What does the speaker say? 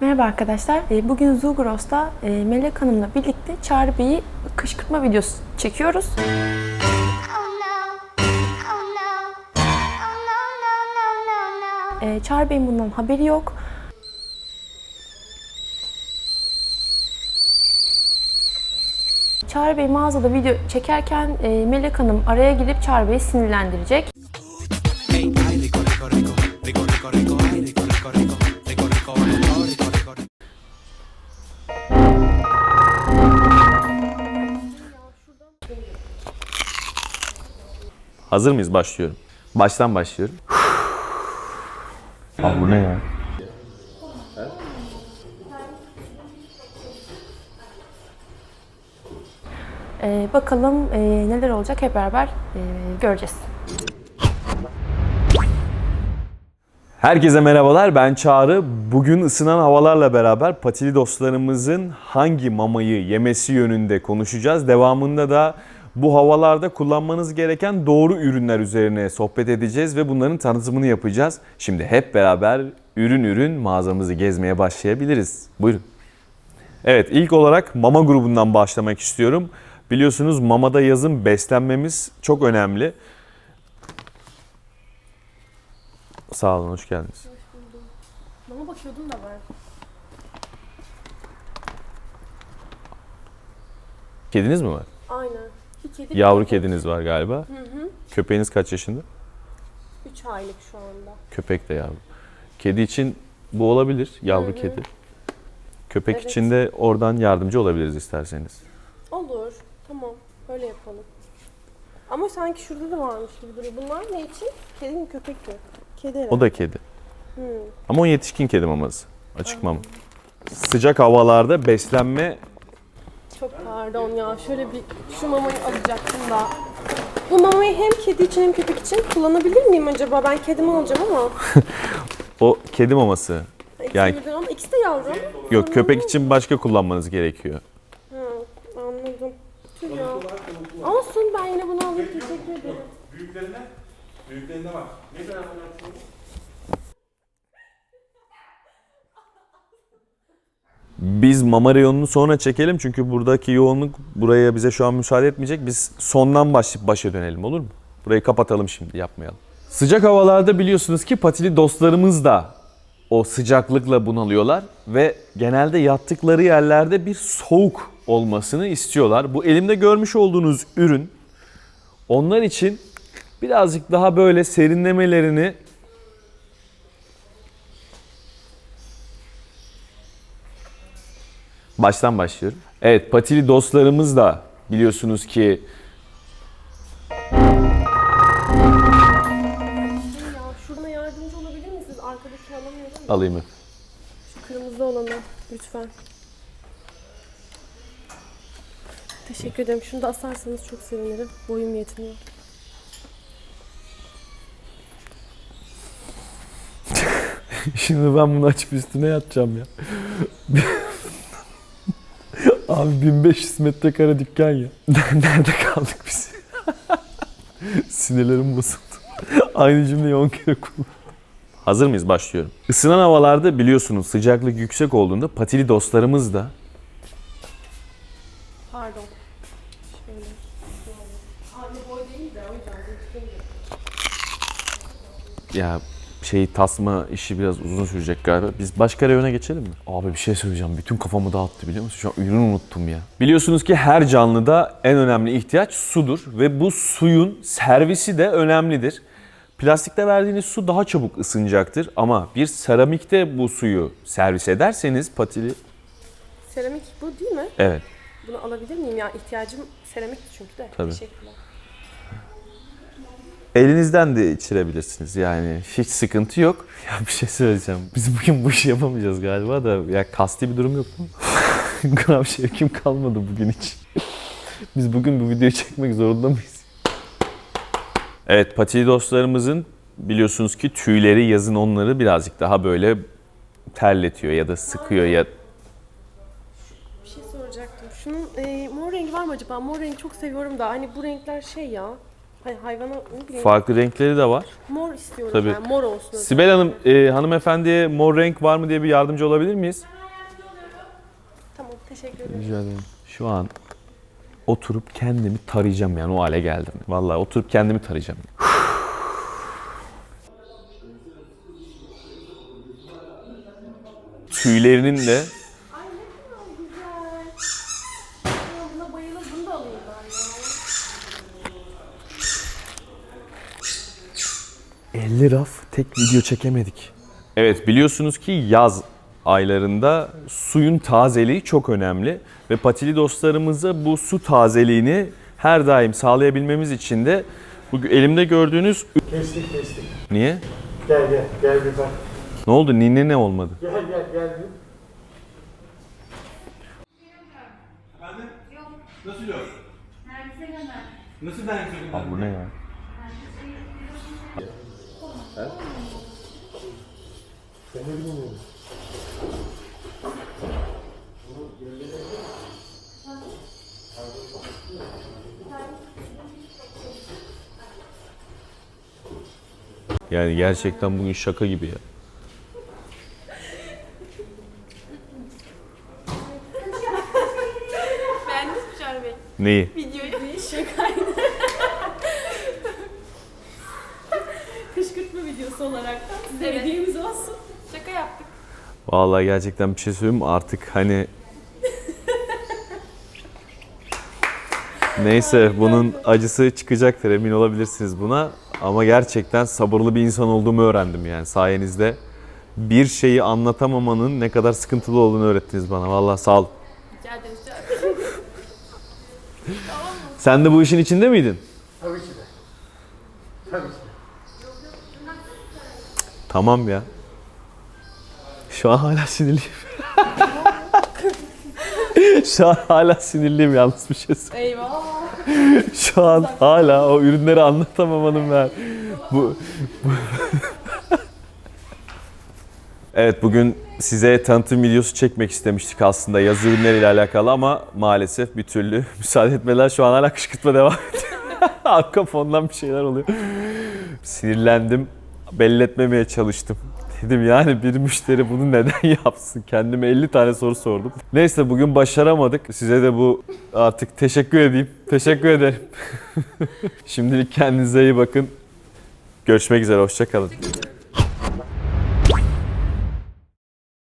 Merhaba arkadaşlar. Ee, Bugün Zugros'ta e, Melek Hanım'la birlikte Çağrı Bey'i kışkırtma videosu çekiyoruz. Ee, Çağrı Bey'in bundan haberi yok. Çağrı Bey mağazada video çekerken e, Melek Hanım araya girip Çağrı Bey'i sinirlendirecek. Hazır mıyız? Başlıyorum. Baştan başlıyorum. Abi bu ne ya? Ee, bakalım e, neler olacak hep beraber e, göreceğiz. Herkese merhabalar. Ben Çağrı. Bugün ısınan havalarla beraber patili dostlarımızın hangi mamayı yemesi yönünde konuşacağız. Devamında da bu havalarda kullanmanız gereken doğru ürünler üzerine sohbet edeceğiz ve bunların tanıtımını yapacağız. Şimdi hep beraber ürün ürün mağazamızı gezmeye başlayabiliriz. Buyurun. Evet ilk olarak mama grubundan başlamak istiyorum. Biliyorsunuz mamada yazın beslenmemiz çok önemli. Sağ olun, hoş geldiniz. Bana bakıyordun da ben. Kediniz mi var? Aynen. Kedi Yavru kediniz var galiba. Köpeğiniz kaç yaşında? 3 aylık şu anda. Köpek de yavru. Kedi için bu olabilir, yavru kedi. Köpek Evet. için de oradan yardımcı olabiliriz isterseniz. Olur. Tamam. Öyle yapalım. Ama sanki şurada da varmış gibi duruyor. Bunlar ne için? Kedi mi köpek mi? Kedi herhalde. O da kedi. Hmm. Ama o yetişkin kedi maması. Açık mama. Sıcak havalarda beslenme Çok pardon ya. Şöyle bir şu mamayı alacaktım da. Bu mamayı hem kedi için hem köpek için kullanabilir miyim acaba? Ben kedimi alacağım ama. o kedi maması. İkisi Yani- birden ama ikisi de yavru. Yok köpek için başka kullanmanız gerekiyor. Ha, anladım. Tüh ya. Olsun ben yine bunu alayım. Teşekkür ederim. Biz mama reyonunu sonra çekelim çünkü buradaki yoğunluk buraya bize şu an müsaade etmeyecek. Biz sondan başlayıp başa dönelim olur mu? Burayı kapatalım şimdi yapmayalım. Sıcak havalarda biliyorsunuz ki patili dostlarımız da o sıcaklıkla bunalıyorlar ve genelde yattıkları yerlerde bir soğuk olmasını istiyorlar. Bu elimde görmüş olduğunuz ürün onlar için birazcık daha böyle serinlemelerini Baştan başlıyorum. Evet, patili dostlarımız da biliyorsunuz ki şuna yardımcı olabilir misiniz? Arkadaki alamıyorum. alayım mı? Şu kırmızı olanı lütfen. Teşekkür ederim. Şunu da asarsanız çok sevinirim. Boyum yetmiyor. Şimdi ben bunu açıp üstüne yatacağım ya. Abi 1500 metrekare dükkan ya. Nerede kaldık biz? Sinirlerim bozuldu. Aynı cümleyi 10 kere kullandım. Hazır mıyız? Başlıyorum. Isınan havalarda biliyorsunuz sıcaklık yüksek olduğunda patili dostlarımız da Pardon. Şöyle. Aynı boy değil de o yüzden. Ya şey tasma işi biraz uzun sürecek galiba. Biz başka reyona geçelim mi? Abi bir şey söyleyeceğim. Bütün kafamı dağıttı biliyor musun? Şu an ürünü unuttum ya. Biliyorsunuz ki her canlıda en önemli ihtiyaç sudur. Ve bu suyun servisi de önemlidir. Plastikte verdiğiniz su daha çabuk ısınacaktır. Ama bir seramikte bu suyu servis ederseniz patili... Seramik bu değil mi? Evet. Bunu alabilir miyim ya? İhtiyacım seramikti çünkü de. Tabii. Teşekkürler. Elinizden de içirebilirsiniz yani hiç sıkıntı yok. Ya bir şey söyleyeceğim. Biz bugün bu işi yapamayacağız galiba da ya kasti bir durum yok mu? Gram şevkim kalmadı bugün hiç. Biz bugün bu videoyu çekmek zorunda mıyız? Evet patili dostlarımızın biliyorsunuz ki tüyleri yazın onları birazcık daha böyle terletiyor ya da sıkıyor ya Bir şey soracaktım. Şunun e, mor rengi var mı acaba? Mor rengi çok seviyorum da hani bu renkler şey ya. Hay, hayvana ne bileyim. Farklı renkleri de var. mor istiyorum Tabii. ben. Mor olsun. özellikle. Sibel Hanım, e, hanımefendiye mor renk var mı diye bir yardımcı olabilir miyiz? Tamam teşekkür ederim. Rica ederim. Şu an oturup kendimi tarayacağım yani o hale geldim. Vallahi oturup kendimi tarayacağım. Tüylerinin de Ay ne kadar güzel. Ya buna bayılır. Bunu da alayım ben ya. 50 raf tek video çekemedik. Evet biliyorsunuz ki yaz aylarında suyun tazeliği çok önemli ve patili dostlarımıza bu su tazeliğini her daim sağlayabilmemiz için de bu elimde gördüğünüz Kestik kestik. niye? Gel gel gel bir bak. Ne oldu? Ninne ne olmadı? Gel gel gel bir. Abi bu ne ya? Ben ne bilmiyorum. Yani gerçekten bugün şaka gibi ya. Bey? Neyi? Videoyu. Şakaydı. Videosu olarak da size Evet. hediyemiz olsun. Şaka yaptık. Vallahi gerçekten bir şey söyleyeyim mi? Artık hani Neyse bunun acısı çıkacaktır emin olabilirsiniz buna. Ama gerçekten sabırlı bir insan olduğumu öğrendim yani sayenizde. Bir şeyi anlatamamanın ne kadar sıkıntılı olduğunu öğrettiniz bana. Vallahi sağ olun. Rica ederiz Çağrı Bey. Sen de bu işin içinde miydin? Tabii ki de. Tabii ki de. Tamam ya. Şu an hala sinirliyim. Şu an hala sinirliyim yalnız bir şey söyleyeyim. Eyvah. Şu an hala o ürünleri anlatamamanın ben. Bu, bu- Evet bugün size tanıtım videosu çekmek istemiştik aslında yaz ürünleriyle alakalı ama maalesef bir türlü müsaade etmediler. Şu an hala kışkırtma devam ediyor. Arka fondan bir şeyler oluyor. Sinirlendim. Belli etmemeye çalıştım. Dedim yani bir müşteri bunu neden yapsın? Kendime 50 tane soru sordum. Neyse bugün başaramadık. Size de bu artık teşekkür edeyim. Teşekkür ederim. Şimdilik kendinize iyi bakın. Görüşmek üzere. Hoşçakalın.